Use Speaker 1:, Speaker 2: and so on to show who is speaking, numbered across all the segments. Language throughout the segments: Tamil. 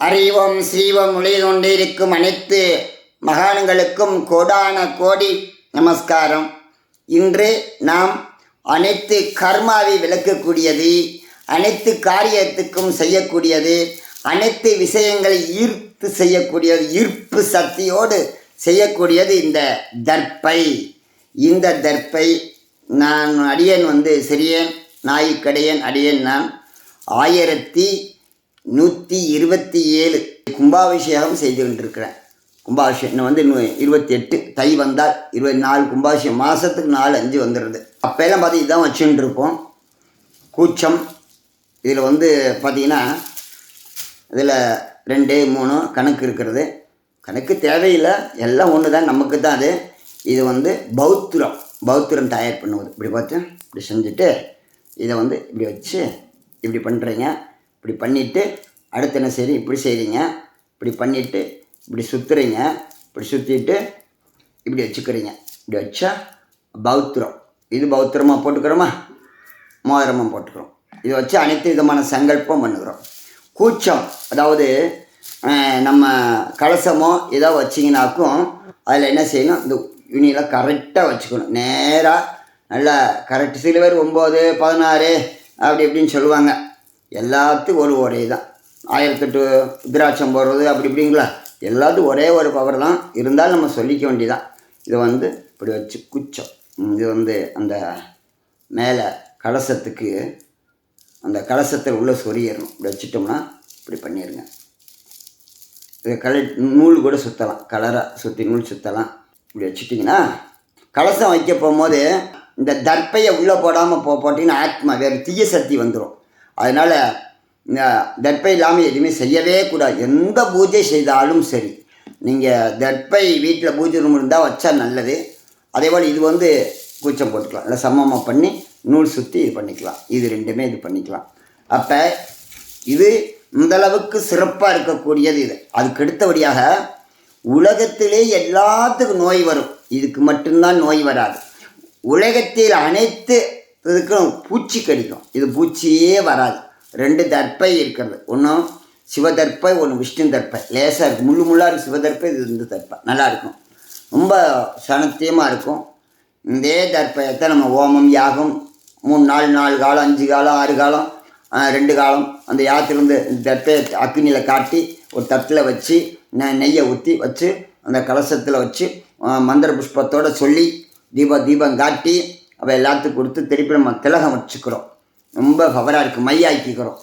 Speaker 1: அறிவம் சீவம் ஒளிகொண்டிருக்கும் அனைத்து மகான்களுக்கும் கோடான கோடி நமஸ்காரம். இன்று நாம் அனைத்து கர்மாவை விளக்கக்கூடியது அனைத்து காரியத்துக்கும் செய்யக்கூடியது அனைத்து விஷயங்களை ஈர்த்து செய்யக்கூடியது ஈர்ப்பு சக்தியோடு செய்யக்கூடியது இந்த தர்ப்பை. இந்த தர்ப்பை நான் அடியன் வந்து சிறியன் நாய்க்கடையன் அடியன் நான். ஆயிரத்தி நூற்றி இருபத்தி ஏழு கும்பாபிஷேகம் செய்து கொண்டிருக்கிறேன் கும்பாபிஷேகம் இன்னும் வந்து இன்னும் இருபத்தி எட்டு தை வந்தால் இருபத்தி நாலு கும்பாபிஷேகம் மாதத்துக்கு நாலு அஞ்சு வந்துடுது அப்போல்லாம் பார்த்து இதுதான் வச்சுட்டு இருப்போம் கூச்சம் இதில் வந்து பார்த்தீங்கன்னா இதில் ரெண்டு மூணு கணக்கு இருக்கிறது. கணக்கு தேவையில்லை எல்லாம் ஒன்று தான் நமக்கு தான் அது. இது வந்து பௌத்திரம் பௌத்திரம் தயார் பண்ணுவது. இப்படி பார்த்து இப்படி செஞ்சுட்டு இதை வந்து இப்படி வச்சு இப்படி பண்ணுறீங்க. இப்படி பண்ணிவிட்டு அடுத்து என்ன சரி இப்படி செய்கிறீங்க இப்படி பண்ணிவிட்டு இப்படி சுற்றுறீங்க இப்படி சுற்றிட்டு இப்படி வச்சுக்கிறீங்க. இப்படி வச்சா பௌத்திரம். இது பௌத்திரமாக போட்டுக்கிறோமா? மோதிரமாக போட்டுக்கிறோம். இதை வச்சு அனைத்து விதமான சங்கல்பம் பண்ணுகிறோம். கூச்சம் அதாவது நம்ம கலசமோ ஏதோ வச்சிங்கனாக்கும் அதில் என்ன செய்யணும்? இந்த யூனியில் கரெக்டாக வச்சுக்கணும். நேராக நல்லா கரெக்ட் சில பேர் ஒம்பது பதினாறு அப்படி இப்படின்னு சொல்லுவாங்க. எல்லாத்துக்கும் ஒரு ஒரே தான். ஆயிரத்தெட்டு உத்ராட்சம் போடுறது அப்படி இப்படிங்களா? எல்லாத்துக்கும் ஒரே ஒரு பவர் தான். இருந்தாலும் நம்ம சொல்லிக்க வேண்டியதான் இது வந்து இப்படி வச்சு குச்சம். இது வந்து அந்த மேலே கலசத்துக்கு அந்த கலசத்தில் உள்ளே சொரியணும் இப்படி வச்சுட்டோம்னா இப்படி பண்ணிடுங்க. இது கலை நூல் கூட சுற்றலாம் கலராக சுற்றி நூல் சுற்றலாம் இப்படி வச்சுட்டிங்கன்னா கலசம் வைக்க போகும்போது இந்த தர்ப்பையை உள்ளே போடாமல் போ போட்டிங்கன்னா ஆத்மா வேறு தீய சக்தி வந்துடும் அதனால் தட்பை தர்ப்பை இல்லாமல் எதுவுமே செய்யவே கூடாது. எந்த பூஜை செய்தாலும் சரி. நீங்கள் தர்ப்பை வீட்டில் பூஜை ரூம் இருந்தால் வச்சா நல்லது. அதே போல் இது வந்து கூச்சம் போட்டுக்கலாம். இல்லை சமமாக பண்ணி நூல் சுற்றி இது பண்ணிக்கலாம். இது ரெண்டுமே இது பண்ணிக்கலாம். அப்போ இது இந்தளவுக்கு சிறப்பாக இருக்கக்கூடியது இது. அதுக்கு அடுத்தபடியாக உலகத்திலே எல்லாத்துக்கும் நோய் வரும். இதுக்கு மட்டும்தான் நோய் வராது. உலகத்தில் அனைத்து இதுக்கும் பூச்சி கடிக்கும். இது பூச்சியே வராது. ரெண்டு தர்ப்பை இருக்கிறது. ஒன்றும் சிவதர்ப்பை ஒன்று விஷ்ணு தர்ப்பை லேசாக இருக்கும் முள்ளு முள்ளாக இருக்கும் சிவதர்ப்பை இது இந்த தர்ப்பை நல்லா இருக்கும். ரொம்ப சனத்தியமாக இருக்கும். இதே தர்ப்பயத்தை நம்ம ஓமம் யாகம் மூணு நாலு நாலு காலம் அஞ்சு காலம் ஆறு காலம் ரெண்டு காலம் அந்த யாத்திலிருந்து இந்த தர்ப்பையை அக்னியில் காட்டி ஒரு தட்டில் வச்சு நெ நெய்யை ஊற்றி வச்சு அந்த கலசத்தில் வச்சு மந்திர புஷ்பத்தோடு சொல்லி தீப தீபம் காட்டி அப்போ எல்லாத்துக்கும் கொடுத்து திருப்பி நம்ம திலகம் வச்சுக்கிறோம். ரொம்ப பவராக இருக்குது மையாக்கிக்கிறோம்.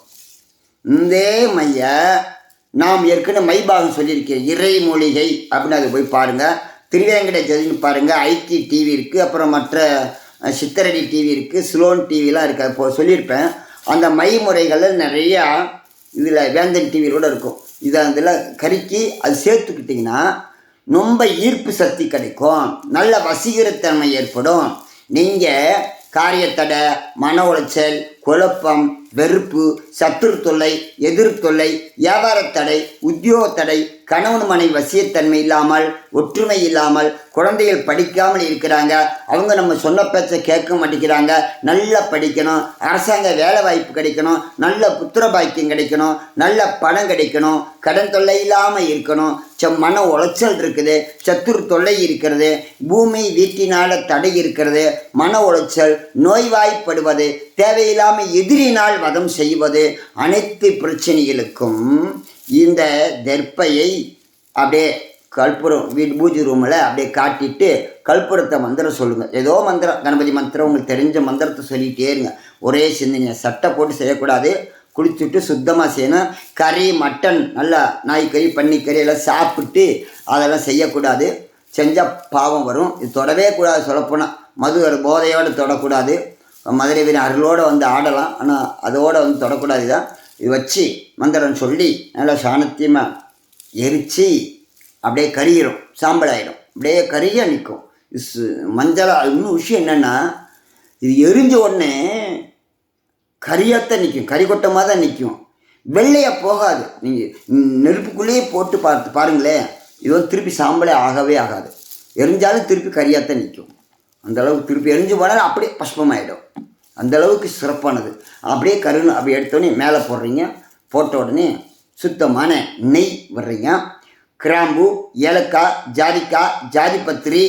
Speaker 1: இந்த மைய நாம் ஏற்கனவே மைபாகம் சொல்லியிருக்கேன் இறை மூலிகை அப்படின்னு அதை போய் பாருங்கள் திருவேங்கட ஜதின்னு பாருங்கள் ஐடி டிவி இருக்குது அப்புறம் மற்ற சித்தரடி டிவி இருக்குது ஸ்லோன் டிவிலாம் இருக்குது இப்போ போ சொல்லியிருப்பேன். அந்த மை முறைகளில் நிறையா இதில் வேந்தன் டிவியில் கூட இருக்கும். இதை அதில் கருக்கி அது சேர்த்துக்கிட்டிங்கன்னா ரொம்ப ஈர்ப்பு சக்தி கிடைக்கும் நல்ல வசீகரத்தன்மை ஏற்படும். நீங்கள் காரியத்தடை மன உளைச்சல் குழப்பம் வெறுப்பு சத்துரு தொல்லை எதிர் தொல்லை வியாபாரத் தடை உத்தியோக தடை கணவன் மனை வசியத்தன்மை இல்லாமல் ஒற்றுமை இல்லாமல் குழந்தைகள் படிக்காமல் இருக்கிறாங்க. அவங்க நம்ம சொன்ன பேச்சை கேட்க மாட்டேங்கிறாங்க. நல்லா படிக்கணும் அரசாங்க வேலை வாய்ப்பு கிடைக்கணும் நல்ல புத்திர பாக்கியம் கிடைக்கணும் நல்ல பணம் கிடைக்கணும் கடன் தொல்லை இல்லாமல் இருக்கணும். ச மன உளைச்சல் இருக்குது சத்துரு தொல்லை இருக்கிறது பூமி வீட்டினால தடை இருக்கிறது மன உளைச்சல் நோய்வாய்ப்படுவது தேவையில்லாமல் எதிரினால் வதம் செய்வது அனைத்து பிரச்சனைகளுக்கும் இந்த தெற்பையை அப்படியே கற்பூரம் வீட்டு பூஜை ரூமில் அப்படியே காட்டிட்டு கற்பூரத்தை மந்திரம் சொல்லுங்கள் ஏதோ மந்திரம் கணபதி மந்திரம் உங்களுக்கு தெரிஞ்ச மந்திரத்தை சொல்லிகிட்டே இருங்க. ஒரே சிந்தனை சட்டை போட்டு செய்யக்கூடாது. குளிச்சுட்டு சுத்தமாக செய்யணும். கறி மட்டன் நல்லா நாய்க்கறி பன்னிக்கறி எல்லாம் சாப்பிட்டு அதெல்லாம் செய்யக்கூடாது. செஞ்சால் பாவம் வரும். இது தொடவே கூடாது சொல்லப்போனால் மது ஒரு போதையோடு தொடக்கூடாது. மதுரை வீரன் அருளோடு வந்து ஆடலாம். ஆனால் அதோடு வந்து தொடக்கூடாது. தான் இது வச்சு மந்திரம் சொல்லி நல்லா சாணத்தியமாக எரித்து அப்படியே கரியிடும் சாம்பலாயிடும். ஆகிடும் அப்படியே கரியாக நிற்கும். மஞ்சளாக இன்னும் விஷயம் என்னென்னா இது எரிஞ்ச உடனே கரியாத்தான் நிற்கும். கறி கொட்டமாக தான் நிற்கும். வெள்ளையாக போகாது. நீங்கள் நெருப்புக்குள்ளேயே போட்டு பார்த்து பாருங்களேன். இது வந்து திருப்பி சாம்பலே ஆகவே ஆகாது. எரிஞ்சாலும் திருப்பி கரியாத்தான் நிற்கும். அந்தளவுக்கு திருப்பி எரிஞ்சு போனாலும் அப்படியே பஷ்பமாயிடும் அந்தளவுக்கு சிறப்பானது. அப்படியே கருணு அப்படி எடுத்தோடனே மேலே போடுறீங்க. போட்ட உடனே சுத்தமான நெய் விடுறீங்க கிராம்பு ஏலக்காய் ஜாதிக்காய் ஜாதிப்பத்திரி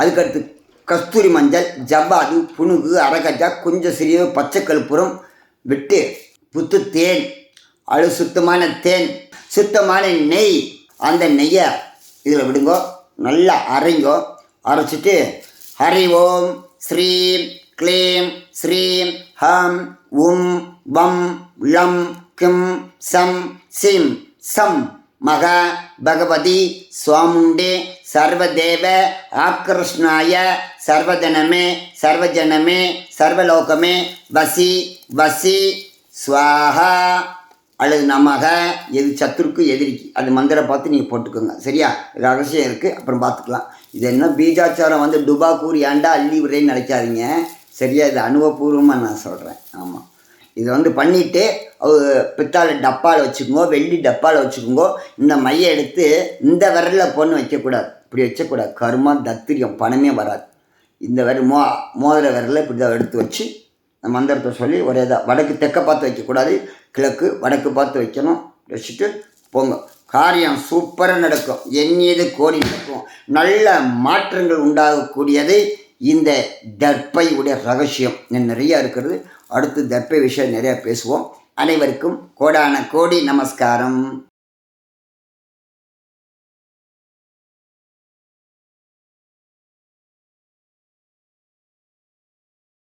Speaker 1: அதுக்கடுத்து கஸ்தூரி மஞ்சள் ஜவ்வாது புணுகு அரகஜா கொஞ்சம் சிறிய பச்சை கற்பூரம் விட்டு புத்து தேன் அது சுத்தமான தேன் சுத்தமான நெய். அந்த நெய்யை இதில் விடுங்கோ. நல்லா அரைங்கோ. அரைச்சிட்டு ஹரி ஓம் ஸ்ரீம் க்ளீம் ஸ்ரீம் ஹம் உம் வம் ளம் கிம் சம் சிம் சம். மகா பகவதி சுவாமுண்டே சர்வதேவ ஆக்கர்ஷ்ணாய சர்வதனமே சர்வஜனமே சர்வலோகமே வசி வசி. ஸ்வாஹா. அல்லது நமக எது சத்துருக்கு எதிரிக்கு அது மந்திரம் பார்த்து நீங்கள் போட்டுக்கோங்க. சரியா? ரகசியம் இருக்குது அப்புறம் பார்த்துக்கலாம். இது என்ன? பீஜாச்சாரம் வந்து டுபா கூறி அள்ளி விடுறேன்னு நினைக்காதீங்க. சரியா? இது அனுபவபூர்வமாக நான் சொல்கிறேன் ஆமாம் இதை வந்து பண்ணிவிட்டு பித்தாளை டப்பாவில் வச்சுக்கோங்க வெள்ளி டப்பாவில் வச்சுக்கோங்க. இந்த மையை எடுத்து இந்த விரலில் பொண்ணு வைக்கக்கூடாது. இப்படி வச்சக்கூடாது. கருமா தத்திரியம் பணமே வராது. இந்த விரல் மோ மோதிர விரலில் இப்படி தான் எடுத்து வச்சு மந்திரத்தை சொல்லி ஒரே இதாக வடக்கு தெற்க பார்த்து வைக்கக்கூடாது. கிழக்கு வடக்கு பார்த்து வைக்கணும். வச்சுட்டு போங்க. காரியம் சூப்பராக நடக்கும். எண்ணியது கோடி நடக்கும். நல்ல மாற்றங்கள் உண்டாகக்கூடியது இந்த தர்ப்பை உடைய ரகசியம் நிறையா இருக்கிறது. அடுத்து தர்ப்பை விஷயம் நிறையா பேசுவோம். அனைவருக்கும் கோடான கோடி நமஸ்காரம்.